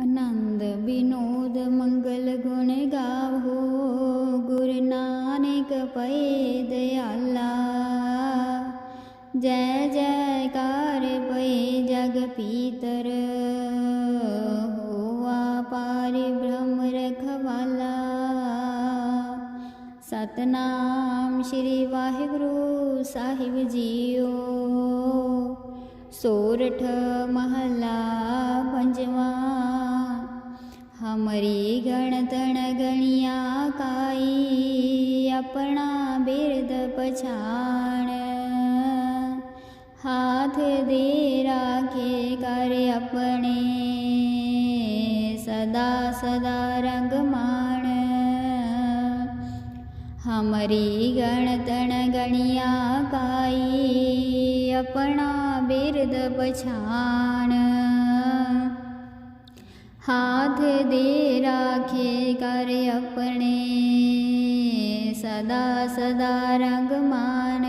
ਆਨੰਦ ਬਿਨੋਦ ਮੰਗਲ ਗੁਣ ਗਾਵੋ, ਗੁਰੂ ਨਾਨਕ ਪਏ ਦਿਆਲਾ। ਜੈ ਜੈਕਾਰ ਪਏ ਜਗ ਪੀਤਰ, ਹੋਆ ਪਾਰ ਬ੍ਰਹਮ ਰਖਵਾਲਾ। ਸਤਨਾਮ ਸ੍ਰੀ ਵਾਹਿਗੁਰੂ ਸਾਹਿਬ ਜੀਓ। ਸੋਰਠ ਮਹੱਲਾ ਆਪਣਾ ਬਿਰਦ ਪਛਾਣ। ਹਾਥ ਦੇ ਰਾਖੇ ਕਰ ਆਪਣੇ। ਸਦਾ ਸਦਾ ਰੰਗ ਮਾਣ। ਹਮਰੀ ਗਣਤਣ ਗਣਿਆ ਕਾਈ, ਆਪਣਾ ਬਿਰਦ ਪਛਾਣ। ਹਾਥ ਦੇ ਰਾਖੇ ਕਰ ਆਪਣੇ। ਸਦਾ ਸਦਾ ਰੰਗ ਮਾਨ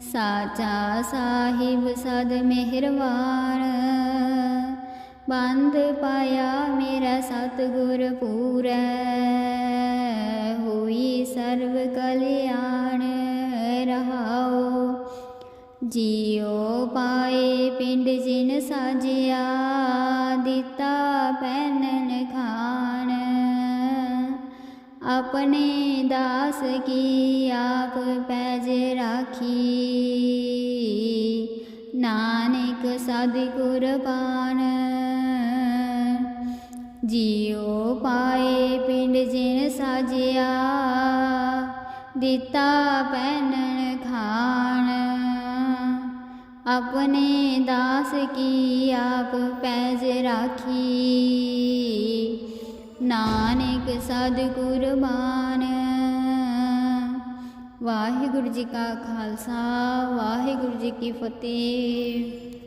ਸਾਚਾ ਸਾਹਿਬ ਸਦ ਮਿਹਰਬਾਨ ਬੰਦ ਪਾਇਆ ਮੇਰਾ ਸਤਿਗੁਰ ਪੂਰੈ। ਹੋਈ ਸਰਬ ਕਲਿਆਣ, ਰਹਾਓ। ਜੀਉ ਪਾਏ ਪਿੰਡ ਜਿਨ ਸਾਜਿਆ, ਦਿੱਤਾ ਪੈਨਨ ਖਾਨ। ਆਪਣੇ ਦਾਸ ਕੀ ਆਪ ਪੈਜ ਰਾਖੀ? ਨਾਨਕ ਸਦ ਕੁਰਬਾਨ ਜੀਉ ਪਾਏ ਪਿੰਡ ਜਿਨ ਸਾਜਿਆ, ਦਿੱਤਾ ਪੈਨਨ ਖਾਣ। ਆਪਣੇ ਦਾਸ ਕੀ ਆਪ ਪੈਜ ਰਾਖੀ? ਨਾਨਕ ਸਦ ਕੁਰਬਾਨ ਵਾਹਿਗੁਰੂ ਜੀ ਕਾ ਖਾਲਸਾ ਵਾਹਿਗੁਰੂ ਜੀ ਕੀ ਫਤਿਹ।